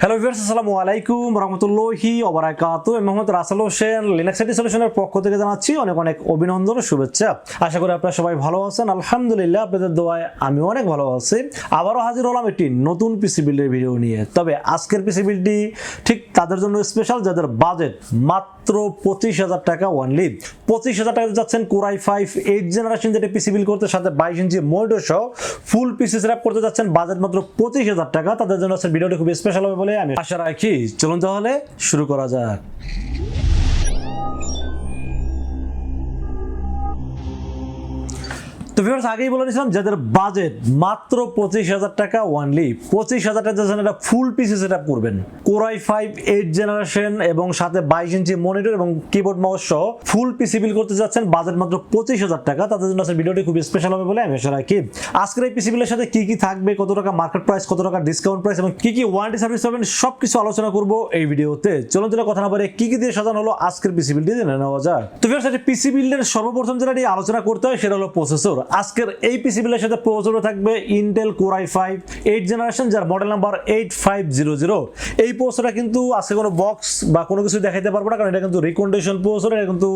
Hello viewers আসসালামু আলাইকুম, রহমতুল্লাহি ওবারাকাতু আমি মোহাম্মদ রাসেল হোসেন লিনাক্স আইটি সলিউশনের পক্ষ থেকে জানাচ্ছি অনেক অনেক অভিনন্দন ও শুভেচ্ছা। আশা করি আপনারা সবাই ভালো আছেন। আলহামদুলিল্লাহ, আপনাদের দোয়ায় আমি অনেক ভালো আছি। আবারও হাজির হলাম একটি নতুন পিসি বিল্ডের ভিডিও নিয়ে। তবে আজকের পিসি বিল্ডটি ঠিক তাদের জন্য স্পেশাল যাদের বাজেট মাত্র পঁচিশ হাজার টাকা ওয়ানলি পঁচিশ হাজার টাকা যাচ্ছেন কোরাই ফাইভ এইট জেনারেশন যেটা পিসি বিল করতে সাথে বাইশ ইঞ্চি মনিটর সহ ফুল পিসি সেট করতে যাচ্ছেন বাজেট মাত্র পঁচিশ হাজার টাকা। তাদের জন্য আজকের ভিডিওটি খুব স্পেশাল হবে বলে আমি আশা রাখি চলুন তাহলে শুরু করা যাক। তো ভিউয়ার্স আগেই বলে দিয়েছিলাম, যাদের বাজেট মাত্র পঁচিশ হাজার টাকা ওয়ানলি পঁচিশ হাজার টাকা যাচ্ছেন এটা ফুল পিসি সেট করবেন। Core i five eight generation এবং সাথে বাইশ ইঞ্চি মনিটর এবং কিবোর্ড মাউস সহ ফুল পিসি বিল করতে যাচ্ছেন বাজেট মাত্র পঁচিশ হাজার টাকা। তাদের জন্য আজকের ভিডিওটি খুব স্পেশাল হবে বলে আমি আশা রাখি। আজকের এই পিসি বিলের সাথে কি কি থাকবে, কত টাকা মার্কেট প্রাইস কত টাকা ডিসকাউন্ট প্রাইস এবং কি কি ওয়ারেন্টি সার্ভিস পাবেন সব কিছু আলোচনা করব এই ভিডিওতে চলুন তাহলে কথা না বলে কি কি দিয়ে সাজানো হলো আজকের পিসি বিলটি জেনে নেওয়া যাক। তো ভিউয়ার্স এই পিসি বিল্ডের সর্বপ্রথম যেটা নিয়ে আলোচনা করতে হয়, সেটা হলো প্রসেসর আজকের এই পিসি বিলের সাথে প্রসেসর থাকবে Intel core i five eight generation যার model number eight five zero zero এই প্রসেসরটা কিন্তু আজকে কোনো বক্স বা কোনো কিছু দেখাইতে পারব না, কারণ এটা কিন্তু রিকন্ডিশন প্রসেসর এটা কিন্তু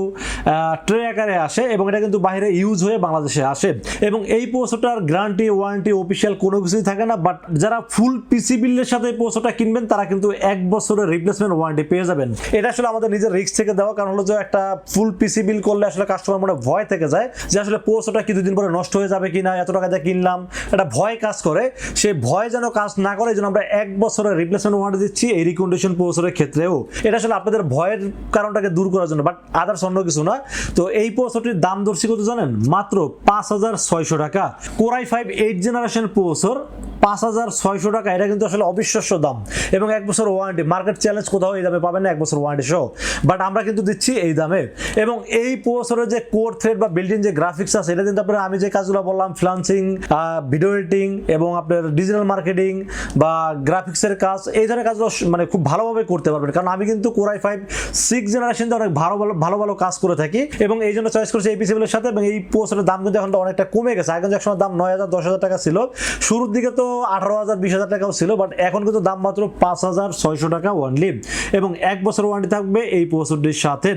ট্রে আকারে আসে এবং এটা কিন্তু বাইরে ইউজ হয়ে বাংলাদেশে আসে। এবং এই প্রসেসরটার গ্যারান্টি ওয়ারেন্টি অফিসিয়াল কোনো কিছুই থাকে না বাট যারা ফুল পিসি বিলের সাথে প্রসেসরটা কিনবেন, তারা কিন্তু এক বছরের রিপ্লেসমেন্ট ওয়ারেন্টি পেয়ে যাবেন। এটা আসলে আমাদের নিজের রিস্ক থেকে দেওয়া, কারণ হলো যে একটা ফুল পিসি বিল করলে আসলে কাস্টমার মনে ভয় থেকে যায় যে আসলে প্রসেসরটা কিছুদিন পরে নষ্ট হয়ে যাবে কিনা, এত টাকা দিয়ে কিনলাম। একটা ভয় কাজ করে। সেই ভয় যেন কাজ না করে যেন আমরা এক বছরের রিপ্লেসমেন্ট ওয়ারেন্টি দিচ্ছি, এই রিকন্ডিশন প্রসরের ক্ষেত্রেও। এটা আসলে আপনাদের ভয়ের কারণটাকে দূর করার জন্য বাট আদার্স অন্য কিছু না তো এই প্রসরটির দাম দর্শি কত জানেন? মাত্র পাঁচ হাজার ছয়শো টাকা। Core i five eight generation processor পাঁচ হাজার ছয়শো টাকা। এটা কিন্তু আসলে অবিশ্বাস্য দাম। এবং এক বছর ওয়ারেন্টি মার্কেট চ্যালেঞ্জ কোথাও এই দামে পাবেন না, এক বছর ওয়ারেন্টি সহ। বাট আমরা কিন্তু দিচ্ছি এই দামে। এবং এই প্রসেসরের যে কোর থ্রেড বা বিল্ডিং যে গ্রাফিক্স আছে, এটা কিন্তু আপনার আমি যে কাজগুলো বললাম ফ্লান্সিং ভিডিও এডিটিং এবং আপনার ডিজিটাল মার্কেটিং বা গ্রাফিক্সের কাজ, এই ধরনের কাজগুলো মানে খুব ভালোভাবে করতে পারবেন। কারণ আমি কিন্তু কোরাই ফাইভ সিক্স জেনারেশন অনেক ভালো ভালো ভালো ভালো কাজ করে থাকি। এবং এই জন্য চয়েস করেছি এই পিসিবিলের সাথে। এবং এই প্রসেসরের দাম কিন্তু এখন অনেকটা কমে গেছে। আগে একসময় দাম নয় হাজার, দশ হাজার টাকা ছিল। শুরুর দিকে তো আঠারো হাজার, বিশ হাজার টাকাও ছিল বাট এখন কিন্তু দাম মাত্র পাঁচ হাজার ছয়শো টাকা ওয়ানলি এবং এক বছর ওয়ারেন্টি থাকবে এই প্রসেসরটির সাথে।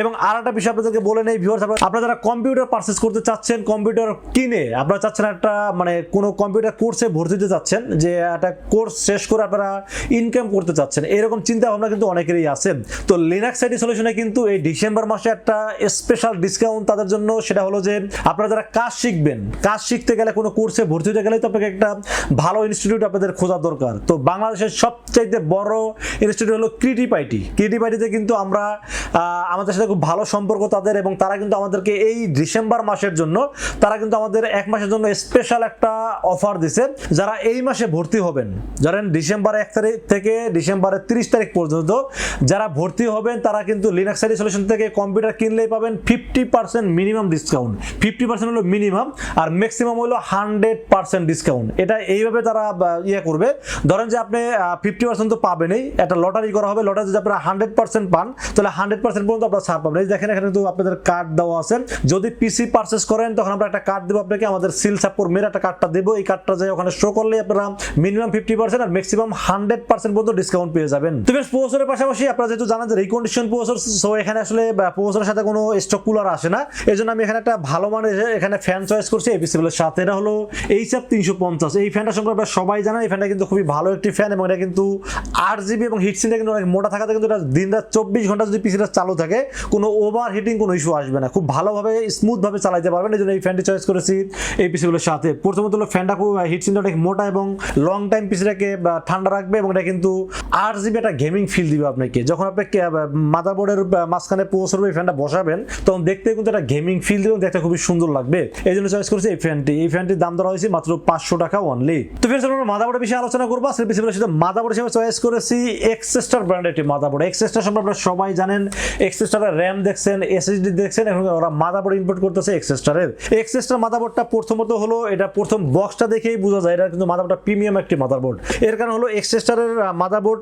এবং আর একটা বিষয় আপনাদেরকে বলে নেই ভিউয়ার্স আপনারা যারা কম্পিউটার পারচেস করতে চাচ্ছেন কম্পিউটার কিনে, আপনারা চাচ্ছেন একটা মানে কোনো কম্পিউটার কোর্সে ভর্তি দিতে চাচ্ছেন, যে একটা কোর্স শেষ করে আপনারা ইনকাম করতে চাচ্ছেন, এরকম চিন্তা ভাবনা কিন্তু অনেকেরই আছে। তো লিনাক্স আইটি সলিউশনে কিন্তু এই ডিসেম্বর মাসে একটা স্পেশাল ডিসকাউন্ট তাদের জন্য, সেটা হলো যে আপনারা যারা কাজ শিখবেন, কাজ শিখতে গেলে কোনো কোর্সে ভর্তি হতে গেলে তো আপনাকে একটা ভালো ইনস্টিটিউট আপনাদের খোঁজা দরকার। তো বাংলাদেশের সবচাইতে বড় ইনস্টিটিউট হলো ক্রিয়েটিভ আইটিতে কিন্তু আমরা আমাদের সাথে খুব ভালো সম্পর্ক তাদের এবং তারা কিন্তু আমাদেরকে এই ডিসেম্বর মাসের জন্য, তারা কিন্তু আমাদের এক মাসের জন্য স্পেশাল একটা অফার দিছে, যারা এই মাসে ভর্তি হবেন। ধরেন ডিসেম্বর এক তারিখ থেকে ডিসেম্বরের তিরিশ তারিখ পর্যন্ত যারা ভর্তি হবেন, তারা কিন্তু লিনাক্স সলিউশন থেকে কম্পিউটার কিনলেই পাবেন fifty percent minimum discount fifty percent হলো মিনিমাম আর ম্যাক্সিমাম হলো হান্ড্রেড পার্সেন্ট ডিসকাউন্ট এটা এইভাবে তারা ইয়ে করবে? ধরেন যে আপনি ফিফটি পার্সেন্ট তো পাবেনই। একটা লটারি করা হবে। লটারি যদি আপনারা হান্ড্রেড পার্সেন্ট পান, তাহলে হান্ড্রেড পার্সেন্ট পর্যন্ত আপনারা ছাড় পাবেন। এই দেখেন, এখানে কিন্তু আপনাদের কার্ড দেওয়া আছে। যদি পিসি পারচেস করেন, তখন আমরা একটা কার্ড দেবো আপনাকে। আমাদের সিল সাপোর মেরে একটা কার্ডটা দেবো। এই কার্ডটা যে ওখানে শো করলে আপনারা মিনিমাম ফিফটি পার্সেন্ট আর ম্যাক্সিমাম হান্ড্রেড পার্সেন্ট পর্যন্ত ডিসকাউন্ট পেয়ে যাবেন। তো বেশ প্রসেসরের পাশাপাশি আপনারা যেহেতু জানেন যে রিকন্ডিশন প্রসেসর সো এখানে আসলে প্রসেসরের সাথে কোনো স্টক কুলার আসে না। এই জন্য আমি এখানে একটা ভালো মানের এখানে ফ্যান চয়েস করছি এই পিসিবিলের সাথে এটা হলো এইচ এফ তিনশো পঞ্চাশ। এই ফ্যানটা আপনারা সবাই জানেন এই ফ্যানটা কিন্তু খুবই ভালো একটি ফ্যান এবং এটা কিন্তু আট জিবি এবং হিটসিনটা কিন্তু অনেক মোটা থাকাতে কিন্তু এটা দিন রাত চব্বিশ ঘণ্টা যদি পিসিটা চালু থাকে, কোনো ওভার হিটিং কোনো ইস্যু আসবে না। খুব ভালোভাবে স্মুথভাবে চালাইতে পারবেন। এই জন্য এই ফ্যানটি চয়েস করেছি এই পিসিগুলোর সাথে। প্রথমত হলো ফ্যানটা খুব হিটসিনটা অনেক মোটা এবং লং টাইম পিসিটাকে ঠান্ডা রাখবে এবং এটা কিন্তু আট জিবি একটা গেমিং ফিল দিবে আপনাকে। যখন আপনি মাদারবোর্ডের মাঝখানে পৌঁছবে, এই ফ্যানটা বসাবেন, তখন দেখতে কিন্তু একটা গেমিং ফিল দিবে দেখতে খুবই সুন্দর লাগবে। এই জন্য চয়েস করেছি এই ফ্যানটি। এই ফ্যানটির দাম ধরা হয়েছে মাত্র পাঁচশো টাকা অনলি তো ফ্রেন্ডস আমরা মাদাবোর্ডের বিষয়ে আলোচনা করব। আসলে পিসিগুলোর সাথে মাদাবোর্ড হিসেবে চয়েস করেছি এক্সেস্টার ব্র্যান্ডের একটি মাদাবোর্ড এক্সেস্টার সম্পর্কে সবাই জানেন এক্সেস্টারের র্যাম দেখছেন এসএসডি দেখছেন, এখন ওরা মাদাবোর্ড ইম্পোর্ট করতেছে এক্সেস্টারের এক্সেস্টার মাদাবোর্ডটা প্রথমত হলো, এটা প্রথম বক্সটা দেখেই বোঝা যায়, এটা কিন্তু মাদাবোর্ডটা প্রিমিয়াম একটি মাদারবোর্ড এর কারণ হলো এক্সেস্টারের মাদারবোর্ড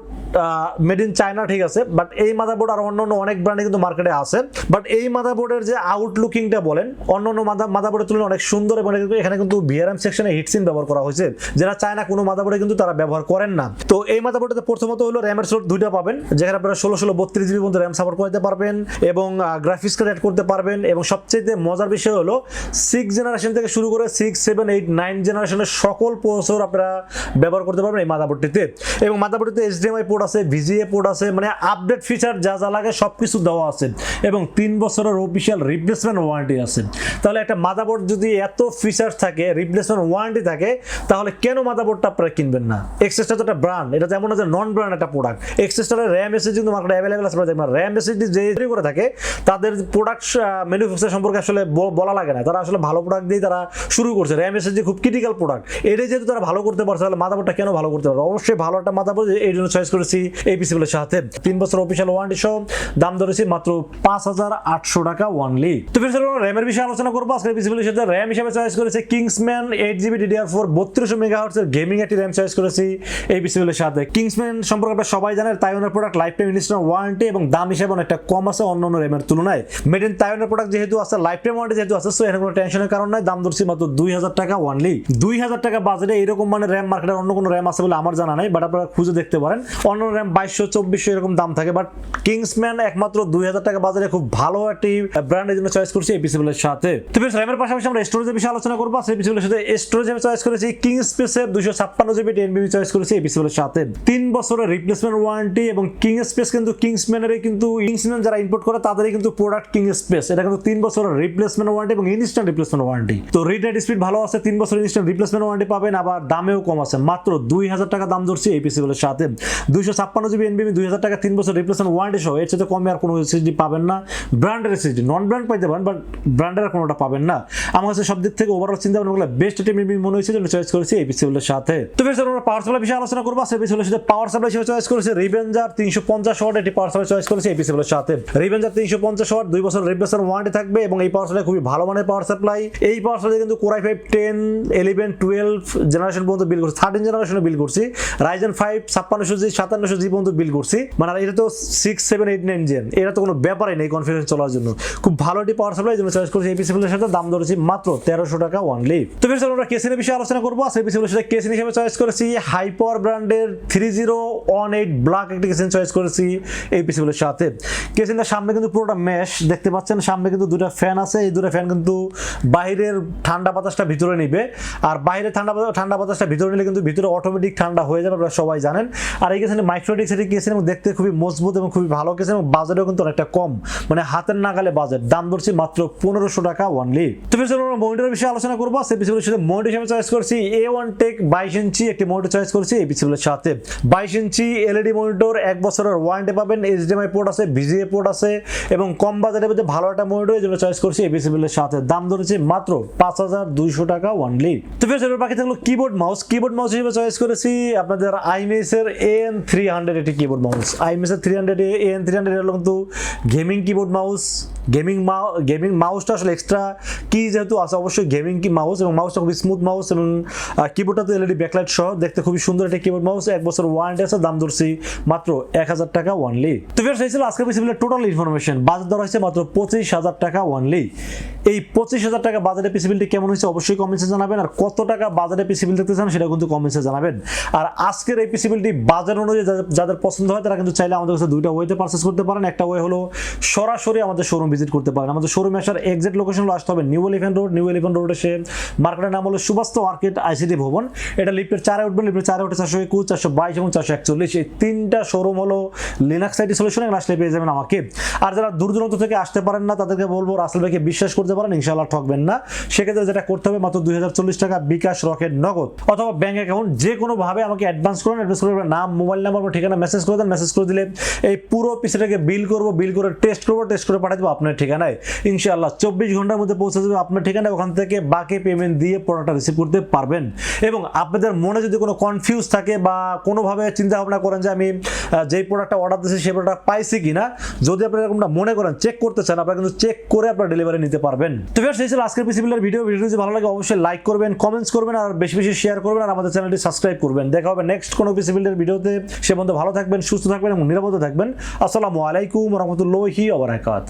মেড ইন চায়না ঠিক আছে বাট এই মাদারবোর্ড আর অন্য অন্য অনেক ব্র্যান্ডে কিন্তু মার্কেটে আছে। বাট এই মাদারবোর্ডের যে আউটলুকিংটা বলেন অন্য অন্য মাদারবোর্ডের তুলনায় অনেক সুন্দর এবং এখানে কিন্তু বিআরএম সেকশনে হিটসিন ব্যবহার করা হয়েছে। যেটা চায়না কোনো মাদারবোর্ডে কিন্তু তারা ব্যবহার করেন না। তো এই মাদারবোর্ডে প্রথমত হলো র্যামের স্লট দুইটা পাবেন, যেখানে আপনারা ষোলো ষোলো বত্রিশ জিবি পর্যন্ত র্যাম সাপোর্ট করতে পারবেন এবং গ্রাফিক্স কার্ড অ্যাড করতে পারবেন এবং সবচেয়ে মজার বিষয় হলো সিক্স জেনারেশন থেকে শুরু করে সিক্স সেভেন এইট নাইন জেনারেশনের সকল প্রসেসর আপনারা ব্যবহার করতে পারবেন এই মাদাবোর্ডটিতে এবং মাদারবোর্ডটিতে এইচডিএমআই পোর্ট আছে ভিজিএ পোর্ট আছে মানে আপডেট ফিচার যা যা লাগে সব কিছু দেওয়া আছে। এবং তিন বছরের অফিসিয়াল রিপ্লেসমেন্ট ওয়ারেন্টি আছে। তাহলে একটা মাদারবোর্ড যদি এত ফিচার থাকে রিপ্লেসমেন্ট ওয়ারেন্টি থাকে, তাহলে কেন মাদারবোর্ডটা আপনারা কিনবেন না? এক্সেসটা তো একটা ব্র্যান্ড এটা যেমন আছে নন ব্র্যান্ড একটা প্রোডাক্ট এক্সেসটার র্যাম এসএসডি কিন্তু মার্কেটে অ্যাভেলেবেল আছে। দেখবেন র্যাম এসএসডি যে তৈরি করে থাকে, তাদের প্রোডাক্ট ম্যানুফ্যাকচার সম্পর্কে আসলে বলা লাগে না। তারা আসলে ভালো প্রোডাক্ট দিয়ে তারা শুরু করছে। র্যাম এসএসডি খুব ক্রিটিক্যাল প্রোডাক্ট এটাই যেহেতু তারা ভালো করতে পারছে, তাহলে মাদারবোর্ডটা কেন ভালো করতে পারবে অবশ্যই ভালো একটা মাদারবোর্ড এই জন্য চয়েস করেছি এই পিসিগুলোর সাথে। তিন বছর অফিসিয়াল ওয়ারেন্টি সহ দাম ধরেছি মাত্র পাঁচ হাজার আটশো টাকা ওয়ানলি তো ফির র্যামের বিষয়ে আলোচনা করব। আজকের পিসিগুলোর সাথে র্যাম হিসেবে চয়েস করেছে Kingsman eight GB DDR four বত্রিশশো মেগা হার্টসের গেমিং একটি র্যাম চয়েস করেছি এই পিসিগুলোর সাথে। কিংসম্যান সম্পর্কে আপনারা সবাই জানেন তাইওয়ানের product life time install warranty এবং দাম হিসেবে অনেকটা কম আছে অন্য অন্য র্যামের তুলনায়। মেড ইন তাইওয়ানের প্রোডাক্ট যেহেতু আছে লাইফ টাইম ওয়ারেন্টি যেহেতু আছে সো এখানে কোনো টেনশনের কারণ নাই। দাম ধরছি মাত্র দুই হাজার টাকা ওয়ানলি দুই হাজার টাকা বাজেটে এরকম মানে র্যাম মার্কেটের অন্য কোনো র্যাম আছে বলে আমার জানা নাই বাট আপনারা খুঁজে দেখতে পারেন। অন্য র্যাম বাইশশো, চব্বিশশো এরকম দাম থাকে বাট কিংসম্যান একমাত্র দুই হাজার টাকা বাজারে খুব ভালো একটি ব্র্যান্ডের জন্য চয়েস করছি এই পিসিগুলোর সাথে। তো র্যামের পাশাপাশি আমরা স্টোরেজের বিষয়ে আলোচনা করব। সেই পিসিগুলোর সাথে স্টোরেজ আমি চয়েস করেছি কিং স্পেসের দুশো ছাপ্পান্ন জিবি টেন বিবি চয়েস করেছি এই পিসিগুলোর সাথে তিন বছরের রিপ্লেসমেন্ট ওয়ারেন্টি এবং কিং স্পেস কিন্তু কিংসম্যানেরই কিন্তু কিংসম্যান যারা ইম্পোর্ট করে, তাদেরই কিন্তু প্রোডাক্ট কিং স্পেস এটা কিন্তু তিন বছরের রিপ্লেসমেন্ট ওয়ারেন্টি এবং ইনস্ট্যান্ট রিপ্লেসমেন্ট ওয়ারেন্টি তো রিড রাইট স্পিড ভালো আছে, তিন বছর ইনস্ট্যান্ট রিপ্লেসমেন্ট ওয়ারেন্টি পাবেন, আবার দামেও কম আছে। মাত্র দুই হাজার টাকা দাম ধরছি এই পিসিগুলোর সাথে দুইশো ছাপ্পান্ন জিবি এনবিবি দুই হাজার টাকা তিন বছর রিপ্লেসমেন্ট ওয়ারেন্টি সহ, এর সাথে কমে আর কোনো এসএসডি পাবেন না। ব্র্যান্ডের এসএসডি নন ব্র্যান্ড পাইতে পারেন বাট ব্র্যান্ডের কোনোটা পাবেন না। আমার কাছে সব দিক থেকে ওভারঅল চিন্তা ভাবনা বেস্ট এমবি মনে হয়েছে, জন্য চয়েস করেছি পিসিগুলোর সাথে। তো বেশ আমরা পাওয়ার সাপ্লাই বিষয়ে আলোচনা করব। সেই পিসিগুলোর সাথে পাওয়ার সাপ্লাই হিসেবে চয়েস করেছি রিভেঞ্জার তিনশো পঞ্চাশ ওয়াট একটি পাওয়ার সাপ্লাই চয়েস করেছি এই সাথে। রিভেঞ্জার তিনশো পঞ্চাশ ওয়াট দুই বছর রিপ্লেসমেন্ট ওয়ারেন্টি থাকবে এবং এই পাওয়ার সাপ্লাই খুবই ভালো মানের পাওয়ার সাপ্লাই এই পাওয়ার সাপ্লাই কিন্তু core i five ten eleven twelve generation পর্যন্ত বিল করছি। থার্টিন জেনারেশনে বিল করছি। রাইজেন ফাইভ ছাপ্পান্নশো জি সাতান্নশো জি পর্যন্ত বিল করছি। মানে এটা তো six seven eight nine gen এটা তো কোনো ব্যাপারই নেই কনফিডেন্স চলার জন্য। খুব ভালো একটি পাওয়ার সাপ্লাই জন্য চয়েস করছি এই পিসিগুলোর সাথে। দাম ধরেছি মাত্র তেরোশো টাকা ওয়ানলি তো ফির আমরা কেসিনের বিষয়ে আলোচনা করব। সেই পিসিগুলোর সাথে কেসিন হিসেবে চয়েস করেছি? হাইপার ব্র্যান্ডের three zero one eight black একটি কেসিন চয়েস করেছি এই পিসিগুলোর সাথে। কেসিনের সামনে কিন্তু পুরোটা ম্যাশ দেখতে পাচ্ছেন সামনে কিন্তু দুটো ফ্যান আছে, এই দুটো ফ্যান কিন্তু বাইরের ঠান্ডা বাতাসটা ভিতরে নিবে। আর বাইরের ঠান্ডা ঠান্ডা বাতাসটা ভিতরে নিলে কিন্তু ভিতরে অটোমেটিক ঠান্ডা হয়ে যাবে, আপনারা সবাই জানেন। আর এই কেসিনে মাইক্রোটিক্স এটি কেসিন এবং দেখতে খুবই মজবুত এবং খুবই ভালো। কেসিন এবং বাজারেও কিন্তু অনেকটা কম। মানে হাতের নাগালে বাজেট দাম ধরছি মাত্র পনেরোশো টাকা ওয়ানলি তো মনিটরের বিষয়ে আলোচনা করব। সেই পিসিগুলোর সাথে মনিটর হিসেবে চয়েস করছি এ ওয়ান টেক বাইশ ইঞ্চি একটি মনিটর চয়েস করছি, এই পিসিগুলোর সাথে। বাইশ ইঞ্চি এলইডি মনিটর এক বছরের ওয়ারেন্টি পাবেন এইচডিএমআই পোর্ট আছে ভিজিএ পোর্ট আছে, এবং কম বাজারের মধ্যে ভালো একটা মনিটর এই জন্য চয়েস করছি, এই পিসিগুলোর সাথে। দাম ধরেছে মাত্র পাঁচ হাজার দুইশো টাকা ওয়ানলি তো ফির এবার বাকি থাকল কিবোর্ড মাউস কিবোর্ড মাউস হিসেবে চয়েস করেছি আপনাদের আইমেস এর এন থ্রি হান্ড্রেড একটি কিবোর্ড মাউস আইমেস এর three hundred N three hundred কিন্তু গেমিং কিবোর্ড মাউস গেমিং মা গেমিং মাউসটা আসলে এক্সট্রা কি যেহেতু আছে, অবশ্যই গেমিং কি মাউস এবং মাউসটা খুবই স্মুথ মাউস এবং কিবোর্ডটা তো এলইডি ব্যাকলাইট সহ, দেখতে খুবই সুন্দর একটা কিবোর্ড মাউস এক বছর ওয়ারেন্টি আছে, দাম ধরছি মাত্র এক হাজার টাকা ওয়ানলি তো ফের সেই ছিল আজকের পিসিবিলের টোটাল ইনফরমেশন বাজার দর হয়েছে মাত্র পঁচিশ হাজার টাকা ওয়ানলি এই পঁচিশ হাজার টাকা বাজারে পিসিবিলিটি কেমন হয়েছে অবশ্যই কমেন্টসে জানাবেন। আর কত টাকা বাজারে পিসিবিল দেখতে চান সেটা কিন্তু কমেন্টসে জানাবেন। আর আজকের এই পিসিবিলিটি বাজার অনুযায়ী যাদের- পছন্দ হয় তারা কিন্তু চাইলে আমাদের কাছে দুইটা ওয়েতে পারচেস করতে পারেন। একটা ওয়ে হলো সরাসরি আমাদের শোরুম ভিজিট করতে পারেন। আমাদের শোরুমে আসার এক্সাক্ট লোকেশন হলো আসতে হবে New Elephant Road New Elephant Road এসে মার্কেটের নাম হলো সুবাস্ত মার্কেট আইসিটি ভবন। এটা লিফটের চারে উঠবেন। লিফটের চারে উঠে চারশো একুশ, চারশো বাইশ এবং চারশো একচল্লিশ। এই তিনটা শোরুম হলো লিনাক্স আইটি সলিউশন আসলে পেয়ে যাবেন আমাকে। আর যারা দূর দূরান্ত থেকে আসতে পারেন না, তাদেরকে বলব, রাসেল ভাইকে বিশ্বাস করতে পারেন, ইনশাআল্লাহ ঠকবেন না। সেক্ষেত্রে যেটা করতে হবে, মাত্র দুই হাজার চল্লিশ টাকা বিকাশ রকেট নগদ। অথবা ব্যাংক অ্যাকাউন্ট যে কোনোভাবে আমাকে অ্যাডভান্স করুন অ্যাডভান্স করে নাম মোবাইল নাম্বার বা ঠিকানা মেসেজ করে দেন মেসেজ করে দিলে এই পুরো পিসটাকে বিল করব বিল করে টেস্ট করব টেস্ট করে পাঠিয়ে দেবো আপনার ঠিকানায়। ইনশাআল্লাহ চব্বিশ ঘণ্টার মধ্যে পৌঁছে যাবে আপনার ঠিকানায়, ওখান থেকে বাকি পেমেন্ট দিয়ে প্রোডাক্টটা রিসিভ করতে পারবেন। এবং আপনাদের মনে যদি কোনো কনফিউজ থাকে বা কোনোভাবে চিন্তা ভাবনা করেন যে আমি যেই প্রোডাক্টটা অর্ডার দিয়েছি, সেই প্রোডাক্ট পাইছি কিনা, যদি আপনারা এরকমটা মনে করেন চেক করতে চান, আপনারা কিন্তু চেক করে আপনারা ডেলিভারি নিতে পারবেন। পাবেন তো ফের সেই ছিল আজকের পিসিবিলের ভিডিও ভিডিও যদি ভালো লাগে, অবশ্যই লাইক করবেন কমেন্টস করবেন, আর বেশি বেশি শেয়ার করবেন, আর আমাদের চ্যানেলটি সাবস্ক্রাইব করবেন। দেখা হবে নেক্সট কোনো পিসিবিলের ভিডিওতে সে বন্ধু ভালো থাকবেন, সুস্থ থাকবেন এবং নিরাপদে থাকবেন। আসসালামু আলাইকুম রহমতুল্লাহি আবরাকাত